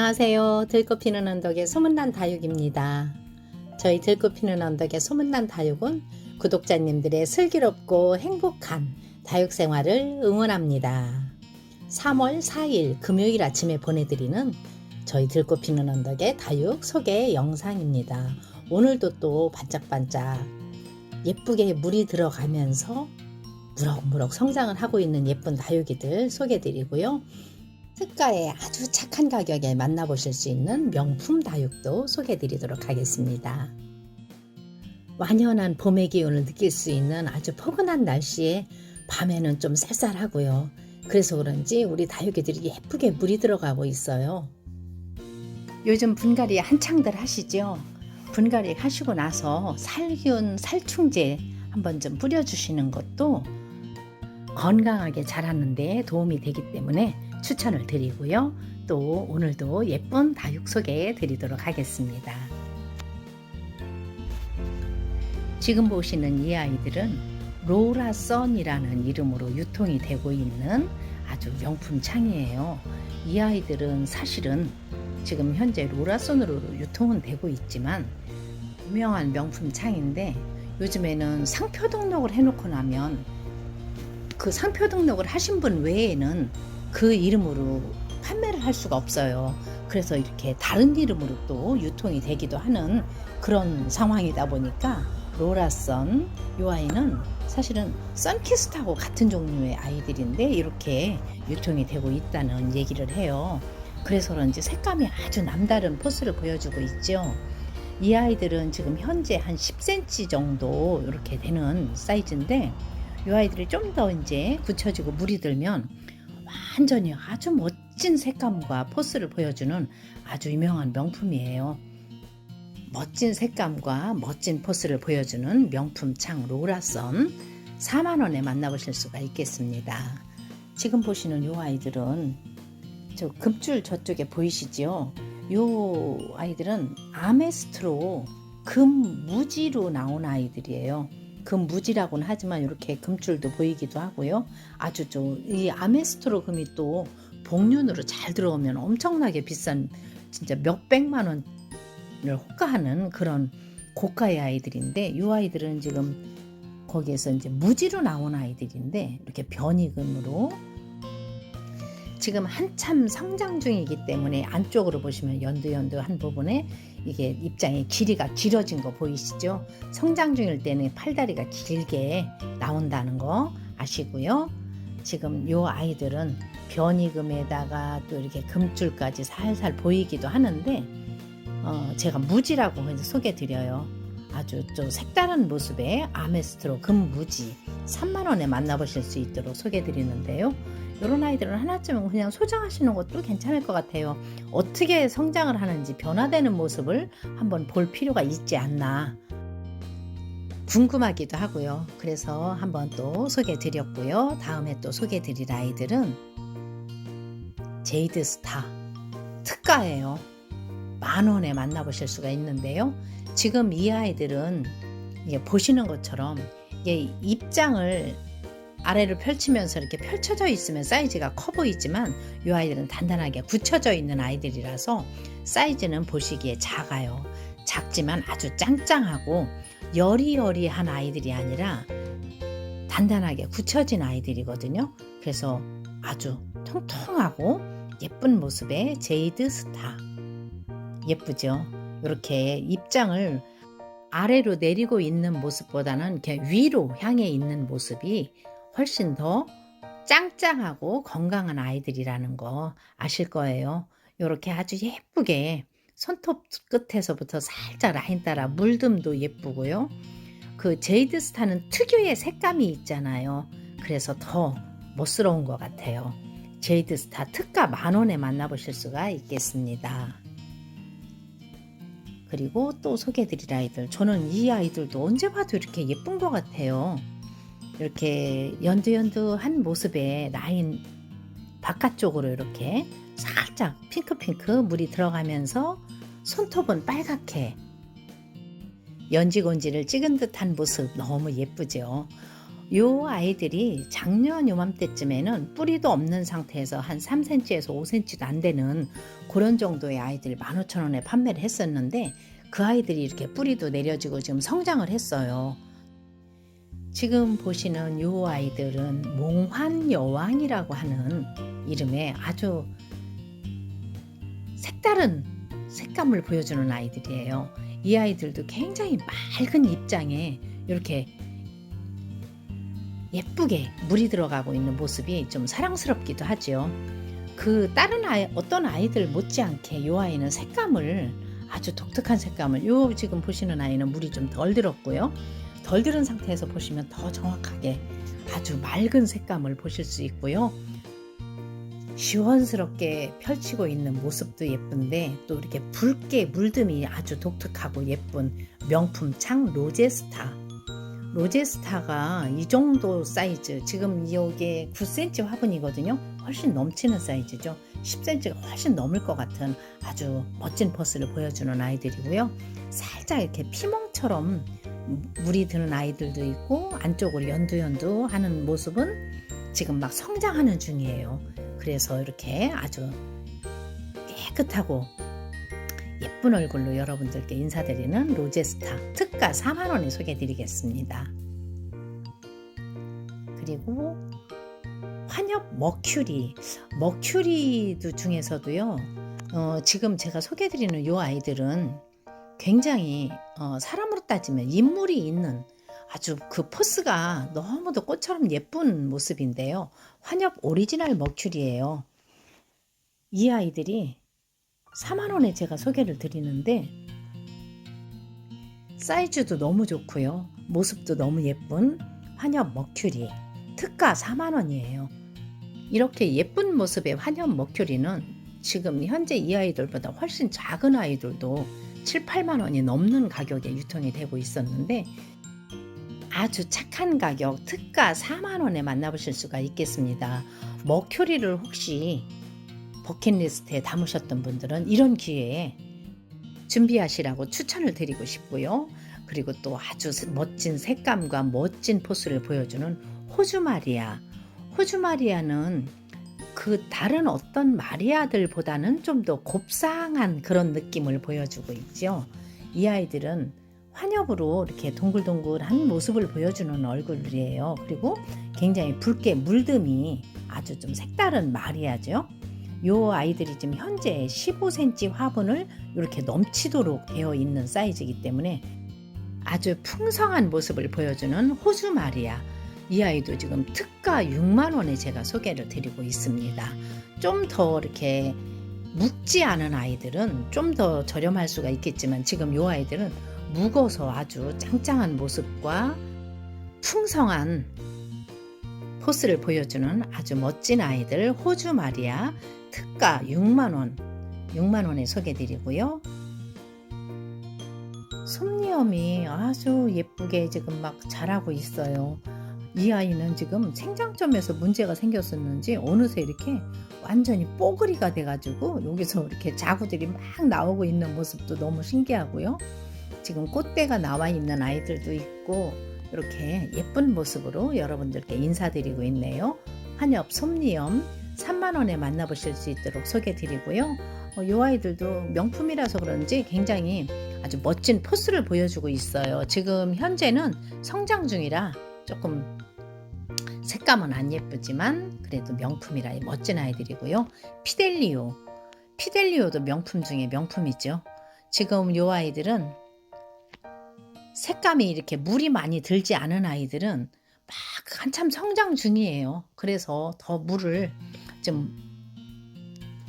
안녕하세요. 들꽃 피는 언덕의 소문난 다육입니다. 저희 들꽃 피는 언덕의 소문난 다육은 구독자님들의 슬기롭고 행복한 다육 생활을 응원합니다. 3월 4일 금요일 아침에 보내드리는 저희 들꽃 피는 언덕의 다육 소개 영상입니다. 오늘도 또 반짝반짝 예쁘게 물이 들어가면서 무럭무럭 성장을 하고 있는 예쁜 다육이들 소개드리고요. 특가에 아주 착한 가격에 만나보실 수 있는 명품 다육도 소개드리도록 하겠습니다. 완연한 봄의 기운을 느낄 수 있는 아주 포근한 날씨에 밤에는 좀 쌀쌀하고요. 그래서 그런지 우리 다육이들이 예쁘게 물이 들어가고 있어요. 요즘 분갈이 한창들 하시죠? 분갈이 하시고 나서 살균 살충제 한번 좀 뿌려주시는 것도 건강하게 자라는 데 도움이 되기 때문에 추천을 드리고요. 또 오늘도 예쁜 다육 소개해 드리도록 하겠습니다. 지금 보시는 이 아이들은 로라 선이라는 이름으로 유통이 되고 있는 아주 명품 창이에요. 이 아이들은 사실은 지금 현재 로라선으로 유통은 되고 있지만 유명한 명품 창인데 요즘에는 상표 등록을 해놓고 나면 그 상표 등록을 하신 분 외에는 그 이름으로 판매를 할 수가 없어요. 그래서 이렇게 다른 이름으로 또 유통이 되기도 하는 그런 상황이다 보니까 로라선 이 아이는 사실은 선키스트하고 같은 종류의 아이들인데 이렇게 유통이 되고 있다는 얘기를 해요. 그래서 그런지 색감이 아주 남다른 포스를 보여주고 있죠. 이 아이들은 지금 현재 한 10cm 정도 이렇게 되는 사이즈인데 이 아이들이 좀 더 이제 굳혀지고 물이 들면 완전히 아주 멋진 색감과 포스를 보여주는 아주 유명한 명품이에요. 멋진 색감과 멋진 포스를 보여주는 명품 창 로라선 4만원에 만나보실 수가 있겠습니다. 지금 보시는 이 아이들은 저 금줄 저쪽에 보이시죠? 요 아이들은 아메스트로 금무지로 나온 아이들이에요. 금무지라고는 하지만 이렇게 금줄도 보이기도 하고요. 아주 이 아메스트로 금이 또 복륜으로 잘 들어오면 엄청나게 비싼 진짜 몇 백만 원을 호가하는 그런 고가의 아이들인데 이 아이들은 지금 거기에서 이제 무지로 나온 아이들인데 이렇게 변이금으로 지금 한참 성장 중이기 때문에 안쪽으로 보시면 연두연두한 부분에 이게 입장의 길이가 길어진 거 보이시죠? 성장 중일 때는 팔다리가 길게 나온다는 거 아시고요. 지금 요 아이들은 변이금에다가 또 이렇게 금줄까지 살살 보이기도 하는데 어, 제가 무지라고 해서 소개 드려요. 아주 좀 색다른 모습의 아메스트로 금무지 3만 원에 만나보실 수 있도록 소개 드리는데요. 이런 아이들은 하나쯤은 그냥 소장하시는 것도 괜찮을 것 같아요. 어떻게 성장을 하는지 변화되는 모습을 한번 볼 필요가 있지 않나 궁금하기도 하고요. 그래서 한번 또 소개 드렸고요. 다음에 또 소개 드릴 아이들은 제이드 스타 특가예요. 만 원에 만나보실 수가 있는데요. 지금 이 아이들은 보시는 것처럼 입장을 아래로 펼치면서 이렇게 펼쳐져 있으면 사이즈가 커 보이지만 이 아이들은 단단하게 굳혀져 있는 아이들이라서 사이즈는 보시기에 작아요. 작지만 아주 짱짱하고 여리여리한 아이들이 아니라 단단하게 굳혀진 아이들이거든요. 그래서 아주 통통하고 예쁜 모습의 제이드 스타. 예쁘죠? 이렇게 입장을 아래로 내리고 있는 모습보다는 위로 향해 있는 모습이 훨씬 더 짱짱하고 건강한 아이들이라는 거 아실 거예요. 이렇게 아주 예쁘게 손톱 끝에서부터 살짝 라인 따라 물듬도 예쁘고요. 그 제이드 스타는 특유의 색감이 있잖아요. 그래서 더 멋스러운 것 같아요. 제이드 스타 특가 만 원에 만나보실 수가 있겠습니다. 그리고 또 소개해드릴 아이들. 저는 이 아이들도 언제 봐도 이렇게 예쁜 것 같아요. 이렇게 연두연두한 모습에 라인 바깥쪽으로 이렇게 살짝 핑크핑크 물이 들어가면서 손톱은 빨갛게 연지곤지를 찍은 듯한 모습 너무 예쁘죠. 요 아이들이 작년 요맘때쯤에는 뿌리도 없는 상태에서 한 3cm에서 5cm도 안 되는 그런 정도의 아이들 15,000원에 판매를 했었는데 그 아이들이 이렇게 뿌리도 내려지고 지금 성장을 했어요. 지금 보시는 요 아이들은 몽환 여왕이라고 하는 이름의 아주 색다른 색감을 보여주는 아이들이에요. 이 아이들도 굉장히 맑은 입장에 이렇게 예쁘게 물이 들어가고 있는 모습이 좀 사랑스럽기도 하죠. 그 다른 아이 어떤 아이들 못지않게 이 아이는 색감을 아주 독특한 색감을 요 지금 보시는 아이는 물이 좀 덜 들었고요. 덜 들은 상태에서 보시면 더 정확하게 아주 맑은 색감을 보실 수 있고요. 시원스럽게 펼치고 있는 모습도 예쁜데 또 이렇게 붉게 물듬이 아주 독특하고 예쁜 명품 창 로제스타 로제스타가 이 정도 사이즈 지금 이게 9cm 화분이거든요 훨씬 넘치는 사이즈죠. 10cm가 훨씬 넘을 것 같은 아주 멋진 퍼스를 보여주는 아이들이고요. 살짝 이렇게 피멍처럼 물이 드는 아이들도 있고 안쪽으로 연두연두 하는 모습은 지금 막 성장하는 중이에요. 그래서 이렇게 아주 깨끗하고 예쁜 얼굴로 여러분들께 인사드리는 로제스타 특가 4만원에 소개해드리겠습니다. 그리고 환엽 머큐리 머큐리도 중에서도요 어, 지금 제가 소개해드리는 이 아이들은 굉장히 어, 사람으로 따지면 인물이 있는 아주 그 포스가 너무도 꽃처럼 예쁜 모습인데요. 환엽 오리지널 머큐리예요. 이 아이들이 4만 원에 제가 소개를 드리는데 사이즈도 너무 좋고요. 모습도 너무 예쁜 환엽 머큐리 특가 4만 원이에요. 이렇게 예쁜 모습의 환엽 머큐리는 지금 현재 이 아이들보다 훨씬 작은 아이들도 7, 8만 원이 넘는 가격에 유통이 되고 있었는데 아주 착한 가격 특가 4만 원에 만나보실 수가 있겠습니다. 머큐리를 혹시 버킷리스트에 담으셨던 분들은 이런 기회에 준비하시라고 추천을 드리고 싶고요. 그리고 또 아주 멋진 색감과 멋진 포스를 보여주는 호주 마리아. 호주 마리아는 그 다른 어떤 마리아들보다는 좀 더 곱상한 그런 느낌을 보여주고 있죠. 이 아이들은 환엽으로 이렇게 동글동글한 모습을 보여주는 얼굴이에요. 그리고 굉장히 붉게 물듬이 아주 좀 색다른 마리아죠. 요 아이들이 지금 현재 15cm 화분을 이렇게 넘치도록 되어 있는 사이즈이기 때문에 아주 풍성한 모습을 보여주는 호주 마리아. 이 아이도 지금 특가 6만 원에 제가 소개를 드리고 있습니다. 좀 더 이렇게 묵지 않은 아이들은 좀 더 저렴할 수가 있겠지만 지금 요 아이들은 묵어서 아주 짱짱한 모습과 풍성한 포스를 보여주는 아주 멋진 아이들 호주 마리아 특가 6만 원 6만 원에 소개드리고요 솜니엄이 아주 예쁘게 지금 막 자라고 있어요 이 아이는 지금 생장점에서 문제가 생겼었는지 어느새 이렇게 완전히 뽀글이가 돼가지고 여기서 이렇게 자구들이 막 나오고 있는 모습도 너무 신기하고요 지금 꽃대가 나와 있는 아이들도 있고 이렇게 예쁜 모습으로 여러분들께 인사드리고 있네요. 한엽 솜니엄 3만원에 만나보실 수 있도록 소개드리고요. 어, 이 아이들도 명품이라서 그런지 굉장히 아주 멋진 포스를 보여주고 있어요. 지금 현재는 성장 중이라 조금 색감은 안 예쁘지만 그래도 명품이라 멋진 아이들이고요. 피델리오. 피델리오도 명품 중에 명품이죠. 지금 이 아이들은 색감이 이렇게 물이 많이 들지 않은 아이들은 막 한참 성장 중이에요. 그래서 더 물을 좀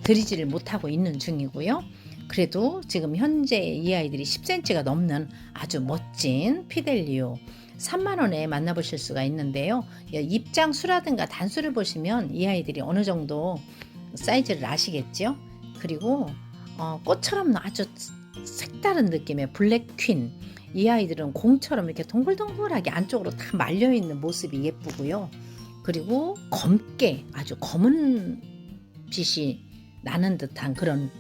들이지를 못하고 있는 중이고요. 그래도 지금 현재 이 아이들이 10cm가 넘는 아주 멋진 피델리오 3만원에 만나보실 수가 있는데요. 입장 수라든가 단수를 보시면 이 아이들이 어느 정도 사이즈를 아시겠죠? 그리고 어, 꽃처럼 아주 색다른 느낌의 블랙 퀸. 이 아이들은 공처럼 이렇게 동글동글하게 안쪽으로 다 말려 있는 모습이 예쁘고요. 그리고 검게 아주 검은 빛이 나는 듯한 그런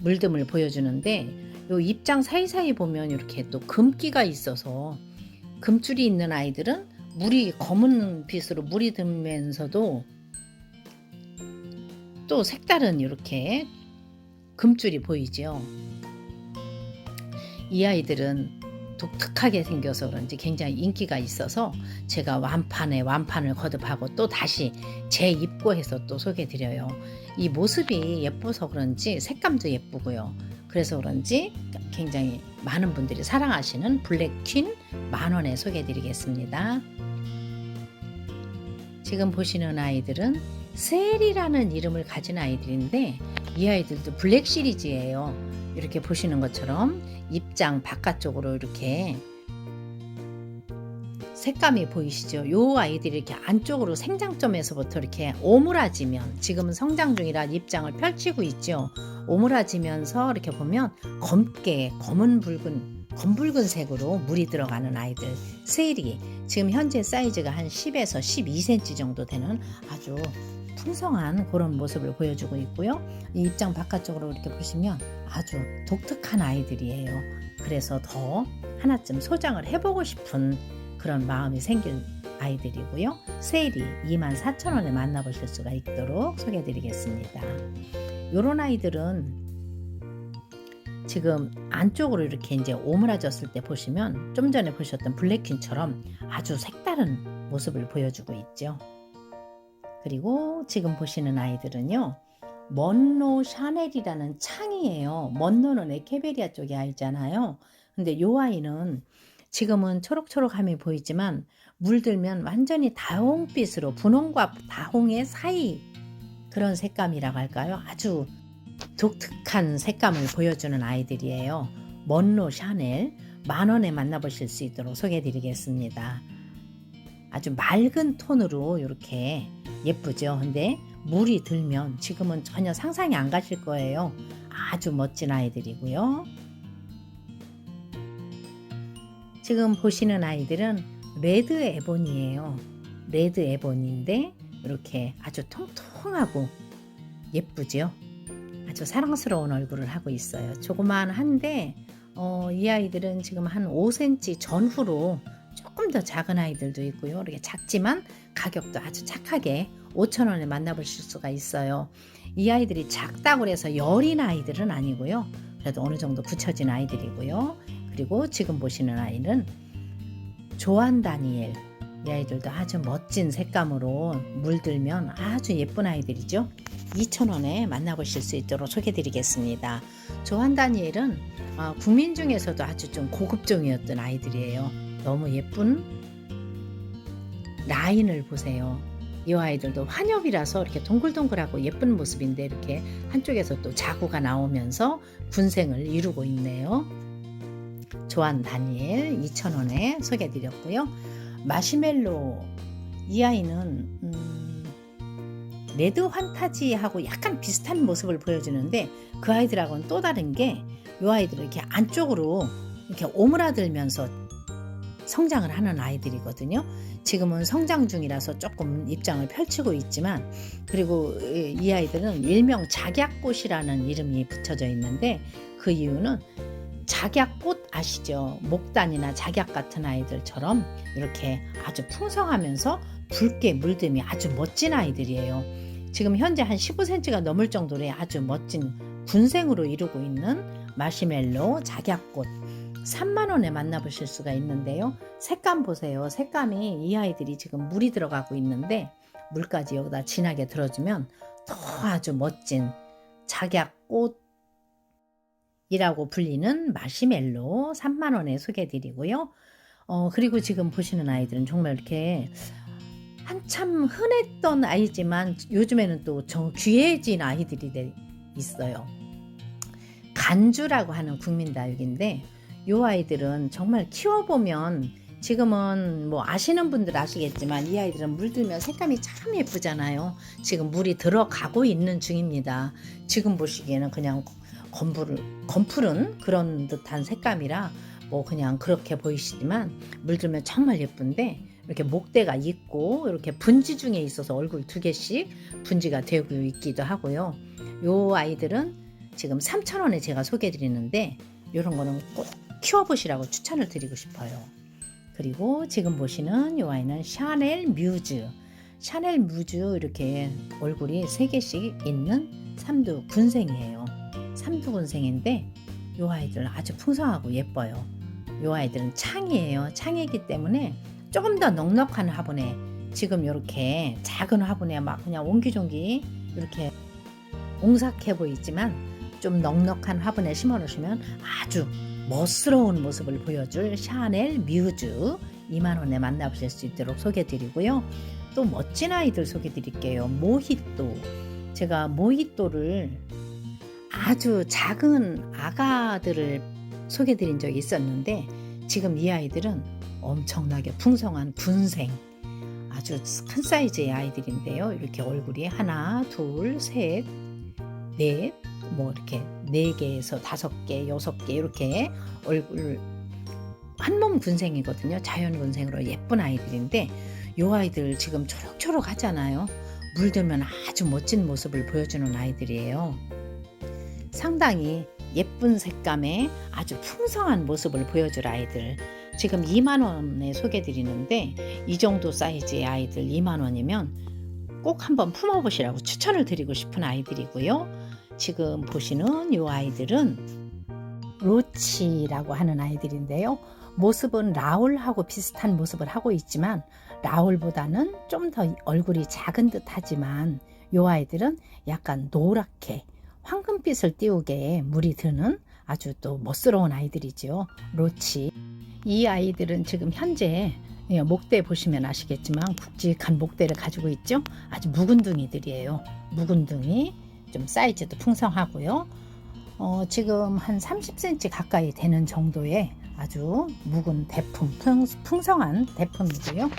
물듬을 보여주는데 요 입장 사이사이 보면 이렇게 또 금기가 있어서 금줄이 있는 아이들은 물이 검은 빛으로 물이 들면서도 또 색다른 이렇게 금줄이 보이죠. 이 아이들은 독특하게 생겨서 그런지 굉장히 인기가 있어서 제가 완판에 완판을 거듭하고 또 다시 재입고해서 또 소개드려요. 이 모습이 예뻐서 그런지 색감도 예쁘고요. 그래서 그런지 굉장히 많은 분들이 사랑하시는 블랙퀸 만 원에 소개드리겠습니다. 지금 보시는 아이들은 셀이라는 이름을 가진 아이들인데 이 아이들도 블랙 시리즈예요. 이렇게 보시는 것처럼 입장 바깥쪽으로 이렇게 색감이 보이시죠? 요 아이들이 이렇게 안쪽으로 생장점에서부터 이렇게 오므라지면 지금은 성장 중이라 입장을 펼치고 있죠. 오므라지면서 이렇게 보면 검게 검은 붉은 검붉은 색으로 물이 들어가는 아이들 세일이 지금 현재 사이즈가 한 10에서 12cm 정도 되는 아주 풍성한 그런 모습을 보여주고 있고요. 이 입장 바깥쪽으로 이렇게 보시면 아주 독특한 아이들이에요. 그래서 더 하나쯤 소장을 해보고 싶은 그런 마음이 생길 아이들이고요. 세일이 24,000원에 만나보실 수가 있도록 소개해드리겠습니다. 이런 아이들은 지금 안쪽으로 이렇게 이제 오므라졌을 때 보시면 좀 전에 보셨던 블랙퀸처럼 아주 색다른 모습을 보여주고 있죠. 그리고 지금 보시는 아이들은요. 먼로 샤넬이라는 창이에요. 먼로는 에케베리아 쪽의 아이잖아요. 근데 요 아이는 지금은 초록초록함이 보이지만 물들면 완전히 다홍빛으로 분홍과 다홍의 사이 그런 색감이라고 할까요? 아주 독특한 색감을 보여주는 아이들이에요. 먼로 샤넬 만 원에 만나보실 수 있도록 소개해드리겠습니다. 아주 맑은 톤으로 이렇게 예쁘죠. 근데 물이 들면 지금은 전혀 상상이 안 가실 거예요. 아주 멋진 아이들이고요. 지금 보시는 아이들은 레드 에본이에요. 레드 에본인데 이렇게 아주 통통하고 예쁘죠. 아주 사랑스러운 얼굴을 하고 있어요. 조그만 한데 어, 이 아이들은 지금 한 5cm 전후로 조금 더 작은 아이들도 있고요. 이렇게 작지만 가격도 아주 착하게 5,000원에 만나보실 수가 있어요. 이 아이들이 작다고 해서 여린 아이들은 아니고요. 그래도 어느 정도 붙여진 아이들이고요. 그리고 지금 보시는 아이는 조한 다니엘. 이 아이들도 아주 멋진 색감으로 물들면 아주 예쁜 아이들이죠. 2,000원에 만나보실 수 있도록 소개드리겠습니다. 조한 다니엘은 어, 국민 중에서도 아주 좀 고급종이었던 아이들이에요. 너무 예쁜 라인을 보세요. 이 아이들도 환엽이라서 이렇게 동글동글하고 예쁜 모습인데 이렇게 한쪽에서 또 자구가 나오면서 군생을 이루고 있네요. 조한 다니엘 2,000원에 소개해드렸고요. 마시멜로 이 아이는 음, 레드 환타지하고 약간 비슷한 모습을 보여주는데 그 아이들하고는 또 다른 게 이 아이들은 이렇게 안쪽으로 이렇게 오므라들면서 성장을 하는 아이들이거든요. 지금은 성장 중이라서 조금 입장을 펼치고 있지만 그리고 이 아이들은 일명 작약꽃이라는 이름이 붙여져 있는데 그 이유는 작약꽃 아시죠? 목단이나 작약 같은 아이들처럼 이렇게 아주 풍성하면서 붉게 물듦이 아주 멋진 아이들이에요. 지금 현재 한 15cm가 넘을 정도의 아주 멋진 군생으로 이루고 있는 마시멜로 작약꽃 3만원에 만나보실 수가 있는데요. 색감 보세요. 색감이 이 아이들이 지금 물이 들어가고 있는데 물까지 여기다 진하게 들어주면 더 아주 멋진 작약꽃 이라고 불리는 마시멜로 3만원에 소개해드리고요. 어, 그리고 지금 보시는 아이들은 정말 이렇게 한참 흔했던 아이지만 요즘에는 또 정 귀해진 아이들이 있어요. 간주라고 하는 국민다육인데 이 아이들은 정말 키워보면 지금은 뭐 아시는 분들 아시겠지만 이 아이들은 물들면 색감이 참 예쁘잖아요. 지금 물이 들어가고 있는 중입니다. 지금 보시기에는 그냥 검풀을 검풀은 그런 듯한 색감이라 뭐 그냥 그렇게 보이시지만 물들면 정말 예쁜데 이렇게 목대가 있고 이렇게 분지 중에 있어서 얼굴 두 개씩 분지가 되고 있기도 하고요. 요 아이들은 지금 3,000원에 제가 소개해 드리는데 이런 거는 꼭 키워보시라고 추천을 드리고 싶어요. 그리고 지금 보시는 이 아이는 샤넬 뮤즈. 샤넬 뮤즈 이렇게 얼굴이 세 개씩 있는 삼두 군생이에요. 삼두 군생인데 이 아이들 아주 풍성하고 예뻐요. 이 아이들은 창이에요. 창이기 때문에 조금 더 넉넉한 화분에 지금 이렇게 작은 화분에 막 그냥 옹기종기 이렇게 옹삭해 보이지만 좀 넉넉한 화분에 심어 놓으시면 아주 멋스러운 모습을 보여줄 샤넬 뮤즈 2만 원에 만나보실 수 있도록 소개해 드리고요. 또 멋진 아이들 소개해 드릴게요. 모히또. 제가 모히또를 아주 작은 아가들을 소개해 드린 적이 있었는데 지금 이 아이들은 엄청나게 풍성한 군생 아주 큰 사이즈의 아이들인데요. 이렇게 얼굴이 하나, 둘, 셋, 넷, 뭐 이렇게 네 개에서 다섯 개, 여섯 개 이렇게 얼굴 한몸 군생이거든요. 자연 군생으로 예쁜 아이들인데 요 아이들 지금 초록초록 하잖아요. 물들면 아주 멋진 모습을 보여주는 아이들이에요. 상당히 예쁜 색감에 아주 풍성한 모습을 보여줄 아이들. 지금 2만 원에 소개 드리는데 이 정도 사이즈의 아이들 2만 원이면 꼭 한번 품어보시라고 추천을 드리고 싶은 아이들이고요. 지금 보시는 이 아이들은 로치라고 하는 아이들인데요. 모습은 라울하고 비슷한 모습을 하고 있지만 라울보다는 좀 더 얼굴이 작은 듯 하지만 이 아이들은 약간 노랗게 황금빛을 띄우게 물이 드는 아주 또 멋스러운 아이들이죠. 로치. 이 아이들은 지금 현재 예, 목대 보시면 아시겠지만 굵직한 목대를 가지고 있죠. 아주 묵은둥이들이에요. 묵은둥이 좀 사이즈도 풍성하고요. 어, 지금 한 30cm 가까이 되는 정도의 아주 묵은 대품, 풍, 풍성한 대품이고요.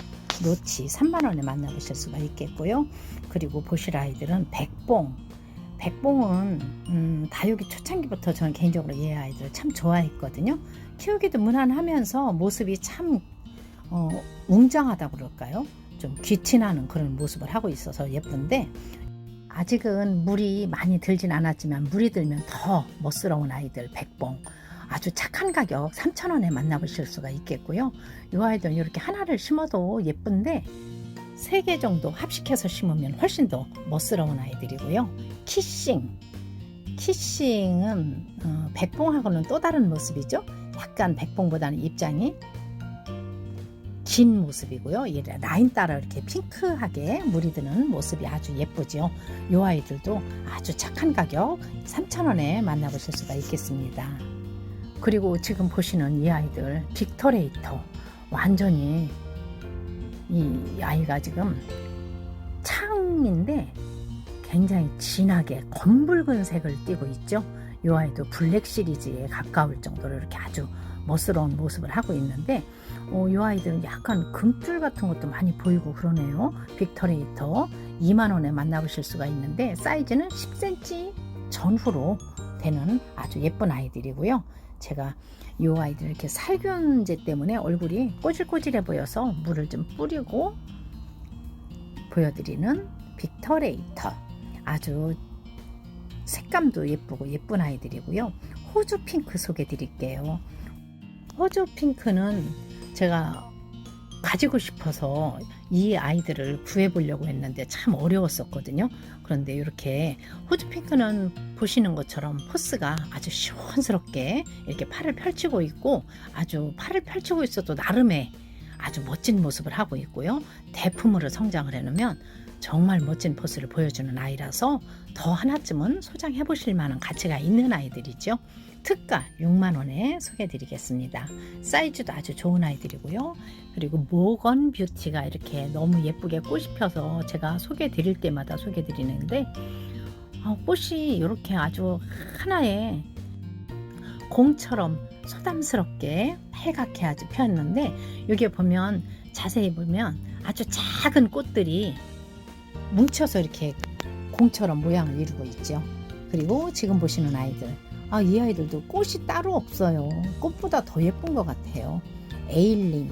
로치 3만원에 만나보실 수가 있겠고요. 그리고 보실 아이들은 백봉. 백봉은 음, 다육이 초창기부터 저는 개인적으로 얘 아이들 참 좋아했거든요. 키우기도 무난하면서 모습이 참 어, 웅장하다고 그럴까요? 좀 귀티나는 그런 모습을 하고 있어서 예쁜데 아직은 물이 많이 들진 않았지만 물이 들면 더 멋스러운 아이들 백봉 아주 착한 가격 3,000원에 만나보실 수가 있겠고요. 이 아이들은 이렇게 하나를 심어도 예쁜데 세 개 정도 합식해서 심으면 훨씬 더 멋스러운 아이들이고요. 키싱 키싱은 어, 백봉하고는 또 다른 모습이죠. 약간 백봉보다는 입장이 긴 모습이고요. 이 라인 따라 이렇게 핑크하게 물이 드는 모습이 아주 예쁘죠. 이 아이들도 아주 착한 가격 3,000원에 만나보실 수가 있겠습니다. 그리고 지금 보시는 이 아이들 빅터레이터 완전히 이 아이가 지금 창인데 굉장히 진하게 검붉은 색을 띠고 있죠. 이 아이도 블랙 시리즈에 가까울 정도로 이렇게 아주 멋스러운 모습을 하고 있는데 어, 이 아이들은 약간 금줄 같은 것도 많이 보이고 그러네요. 빅터레이터 2만 원에 만나보실 수가 있는데 사이즈는 10cm 전후로 되는 아주 예쁜 아이들이고요. 제가 이 아이들 이렇게 살균제 때문에 얼굴이 꼬질꼬질해 보여서 물을 좀 뿌리고 보여드리는 빅터레이터 아주 색감도 예쁘고 예쁜 아이들이고요. 호주 핑크 소개 드릴게요. 호주 핑크는 제가 가지고 싶어서 이 아이들을 구해보려고 했는데 참 어려웠었거든요. 그런데 이렇게 호주 핑크는 보시는 것처럼 포스가 아주 시원스럽게 이렇게 팔을 펼치고 있고 아주 팔을 펼치고 있어도 나름의 아주 멋진 모습을 하고 있고요. 대품으로 성장을 해놓으면 정말 멋진 포스를 보여주는 아이라서 더 하나쯤은 소장해 보실 만한 가치가 있는 아이들이죠. 특가 6만원에 소개해드리겠습니다. 사이즈도 아주 좋은 아이들이고요. 그리고 모건 뷰티가 이렇게 너무 예쁘게 꽃이 펴서 제가 소개해드릴 때마다 소개해드리는데 어, 꽃이 이렇게 아주 하나의 공처럼 소담스럽게 빨갛게 아주 폈는데 여기에 보면 자세히 보면 아주 작은 꽃들이 뭉쳐서 이렇게 공처럼 모양을 이루고 있죠. 그리고 지금 보시는 아이들 아, 이 아이들도 꽃이 따로 없어요. 꽃보다 더 예쁜 것 같아요. 에일린.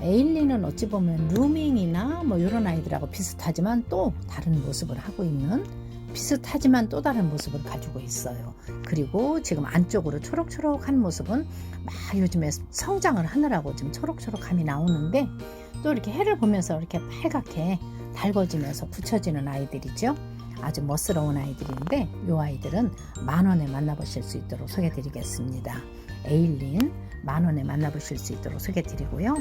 에일린은 어찌 보면 루밍이나 뭐 이런 아이들하고 비슷하지만 또 다른 모습을 하고 있는 비슷하지만 또 다른 모습을 가지고 있어요. 그리고 지금 안쪽으로 초록초록한 모습은 막 요즘에 성장을 하느라고 지금 초록초록함이 나오는데 또 이렇게 해를 보면서 이렇게 빨갛게 달궈지면서 붙여지는 아이들이죠. 아주 멋스러운 아이들인데 이 아이들은 만 원에 만나보실 수 있도록 소개드리겠습니다. 에일린 만 원에 만나보실 수 있도록 소개드리고요.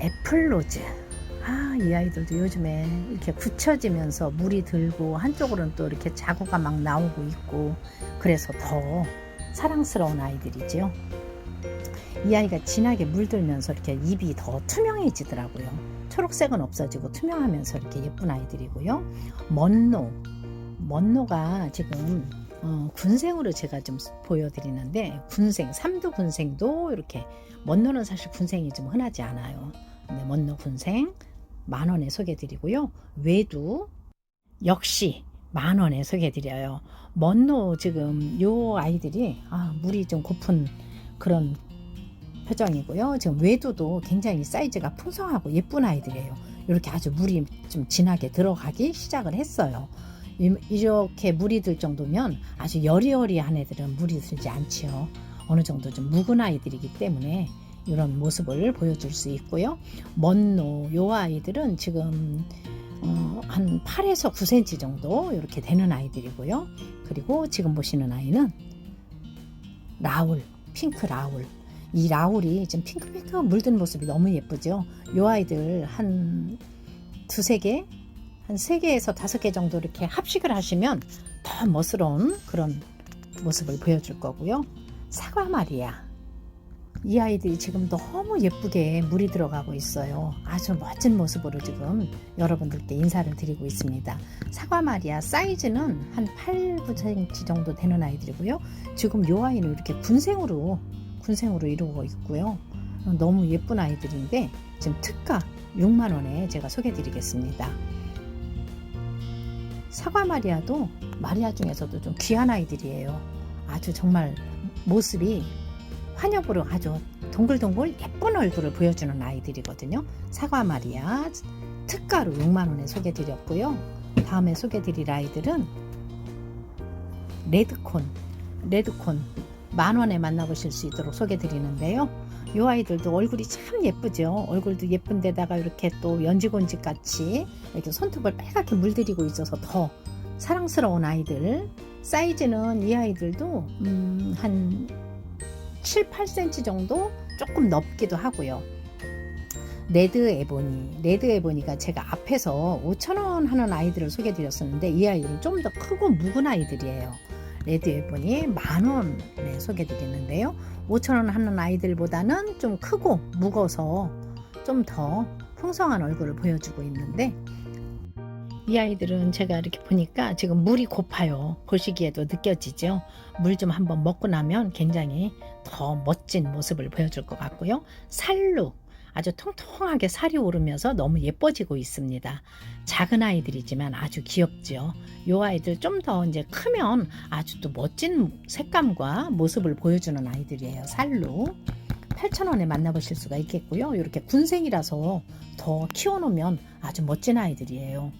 애플로즈 아, 이 아이들도 요즘에 이렇게 굳혀지면서 물이 들고 한쪽으로는 또 이렇게 자구가 막 나오고 있고 그래서 더 사랑스러운 아이들이죠. 이 아이가 진하게 물들면서 이렇게 입이 더 투명해지더라고요. 초록색은 없어지고 투명하면서 이렇게 예쁜 아이들이고요. 먼노. 먼노가 지금 어, 군생으로 제가 좀 보여드리는데 군생, 삼두 군생도 이렇게 먼노는 사실 군생이 좀 흔하지 않아요. 근데 먼노 군생 만 원에 소개드리고요. 외두 역시 만 원에 소개드려요. 먼노 지금 요 아이들이 아, 물이 좀 고픈 그런 표정이고요. 지금 외두도 굉장히 사이즈가 풍성하고 예쁜 아이들이에요. 이렇게 아주 물이 좀 진하게 들어가기 시작을 했어요. 이- 이렇게 물이 들 정도면 아주 여리여리한 애들은 물이 들지 않지요. 어느 정도 좀 묵은 아이들이기 때문에 이런 모습을 보여줄 수 있고요. 먼노 요 아이들은 지금 어, 한 8에서 9cm 정도 이렇게 되는 아이들이고요. 그리고 지금 보시는 아이는 라울, 핑크 라울. 이 라울이 지금 핑크핑크 물든 모습이 너무 예쁘죠. 요 아이들 한 두세 개, 한 세 개에서 다섯 개 정도 이렇게 합식을 하시면 더 멋스러운 그런 모습을 보여줄 거고요. 사과 마리아. 이 아이들이 지금 너무 예쁘게 물이 들어가고 있어요. 아주 멋진 모습으로 지금 여러분들께 인사를 드리고 있습니다. 사과 마리아 사이즈는 한 8, 9cm 정도 되는 아이들이고요. 지금 이 아이는 이렇게 군생으로 군생으로 이루고 있고요. 너무 예쁜 아이들인데 지금 특가 6만 원에 제가 소개드리겠습니다. 사과 마리아도 마리아 중에서도 좀 귀한 아이들이에요. 아주 정말 모습이 환엽으로 아주 동글동글 예쁜 얼굴을 보여주는 아이들이거든요. 사과 마리아 특가로 6만 원에 소개드렸고요. 다음에 소개드릴 아이들은 레드콘, 레드콘 만 원에 만나보실 수 있도록 소개드리는데요. 이 아이들도 얼굴이 참 예쁘죠. 얼굴도 예쁜데다가 이렇게 또 연지곤지 같이 이렇게 손톱을 빨갛게 물들이고 있어서 더 사랑스러운 아이들. 사이즈는 이 아이들도 음, 한 7, 8cm 정도 조금 넓기도 하고요. 레드 에보니, 레드 에보니가 제가 앞에서 5,000원 하는 아이들을 소개드렸었는데 이 아이들은 좀 더 크고 묵은 아이들이에요. 레드 에보니 만 원에 소개드리는데요. 5,000원 하는 아이들보다는 좀 크고 무거워서 좀 더 풍성한 얼굴을 보여주고 있는데 이 아이들은 제가 이렇게 보니까 지금 물이 고파요. 보시기에도 느껴지죠. 물 좀 한번 먹고 나면 굉장히 더 멋진 모습을 보여줄 것 같고요. 살로 아주 통통하게 살이 오르면서 너무 예뻐지고 있습니다. 작은 아이들이지만 아주 귀엽죠. 이 아이들 좀 더 이제 크면 아주 또 멋진 색감과 모습을 보여주는 아이들이에요. 살로 8,000원에 만나보실 수가 있겠고요. 이렇게 군생이라서 더 키워놓으면 아주 멋진 아이들이에요.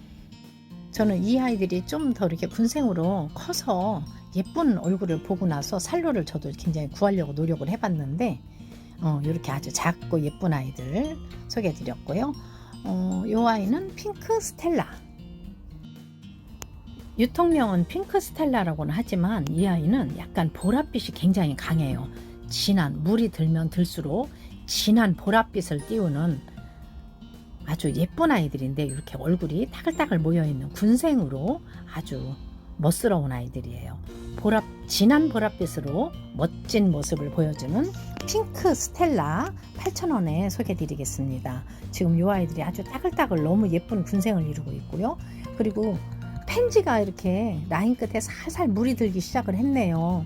저는 이 아이들이 좀 더 이렇게 군생으로 커서 예쁜 얼굴을 보고 나서 살로를 저도 굉장히 구하려고 노력을 해봤는데 어, 이렇게 아주 작고 예쁜 아이들 소개해드렸고요. 어, 이 아이는 핑크 스텔라. 유통명은 핑크 스텔라라고는 하지만 이 아이는 약간 보랏빛이 굉장히 강해요. 진한 물이 들면 들수록 진한 보랏빛을 띄우는 아주 예쁜 아이들인데 이렇게 얼굴이 타글타글 모여 있는 군생으로 아주 멋스러운 아이들이에요. 보랏 진한 보랏빛으로 멋진 모습을 보여주는 핑크 스텔라 8,000원에 소개드리겠습니다. 지금 이 아이들이 아주 따글따글 너무 예쁜 군생을 이루고 있고요. 그리고 펜지가 이렇게 라인 끝에 살살 물이 들기 시작을 했네요.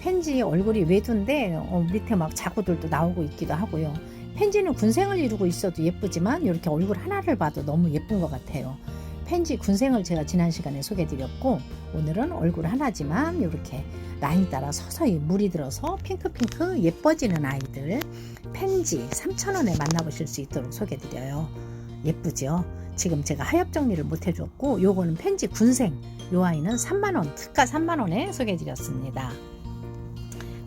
펜지 얼굴이 외두인데 어, 밑에 막 자구들도 나오고 있기도 하고요. 펜지는 군생을 이루고 있어도 예쁘지만 이렇게 얼굴 하나를 봐도 너무 예쁜 것 같아요. 펜지 군생을 제가 지난 시간에 소개드렸고 오늘은 얼굴 하나지만 이렇게 라인 따라 서서히 물이 들어서 핑크핑크 예뻐지는 아이들 펜지 3,000원에 만나보실 수 있도록 소개드려요. 예쁘죠. 지금 제가 하엽 정리를 못 해줬고 요거는 펜지 군생 요 아이는 3만원 특가 3만원에 소개해드렸습니다.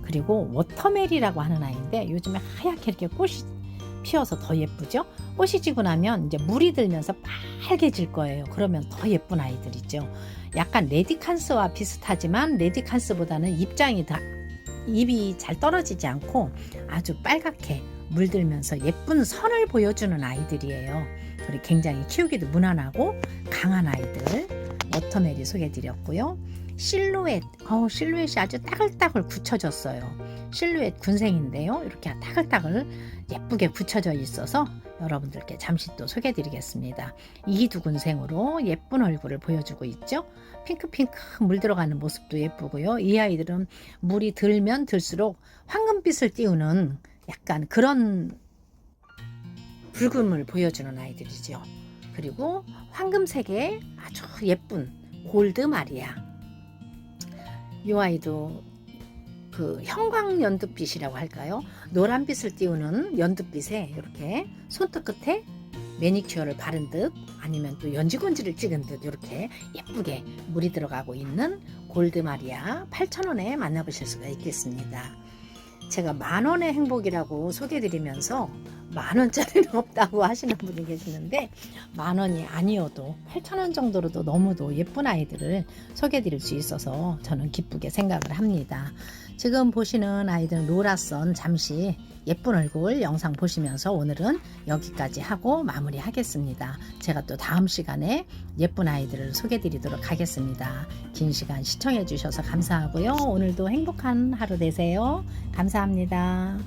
그리고 워터멜이라고 하는 아이인데 요즘에 하얗게 이렇게 꽃이 피어서 더 예쁘죠. 꽃이 지고 나면 이제 물이 들면서 빨개질 거예요. 그러면 더 예쁜 아이들이죠. 약간 레디칸스와 비슷하지만 레디칸스보다는 입장이 다 입이 잘 떨어지지 않고 아주 빨갛게 물들면서 예쁜 선을 보여주는 아이들이에요. 그리고 굉장히 키우기도 무난하고 강한 아이들 워터멜이 소개드렸고요. 실루엣, 어 실루엣이 아주 따글따글 굳혀졌어요. 실루엣 군생인데요. 이렇게 따글따글 예쁘게 굳혀져 있어서 여러분들께 잠시 또 소개드리겠습니다. 이두군생으로 예쁜 얼굴을 보여주고 있죠. 핑크핑크 물 들어가는 모습도 예쁘고요. 이 아이들은 물이 들면 들수록 황금빛을 띄우는 약간 그런 붉음을 보여주는 아이들이죠. 그리고 황금색의 아주 예쁜 골드 마리아. 이 아이도 그 형광 연두빛이라고 할까요? 노란빛을 띄우는 연두빛에 이렇게 손톱 끝에 매니큐어를 바른 듯 아니면 또 연지곤지를 찍은 듯 이렇게 예쁘게 물이 들어가고 있는 골드 마리아 8,000원에 만나보실 수가 있겠습니다. 제가 만 원의 행복이라고 소개드리면서 만 원짜리는 없다고 하시는 분이 계시는데 만 원이 아니어도 8천 원 정도로도 너무도 예쁜 아이들을 소개드릴 수 있어서 저는 기쁘게 생각을 합니다. 지금 보시는 아이들은 로라선 잠시 예쁜 얼굴 영상 보시면서 오늘은 여기까지 하고 마무리 하겠습니다. 제가 또 다음 시간에 예쁜 아이들을 소개 드리도록 하겠습니다. 긴 시간 시청해 주셔서 감사하고요. 오늘도 행복한 하루 되세요. 감사합니다.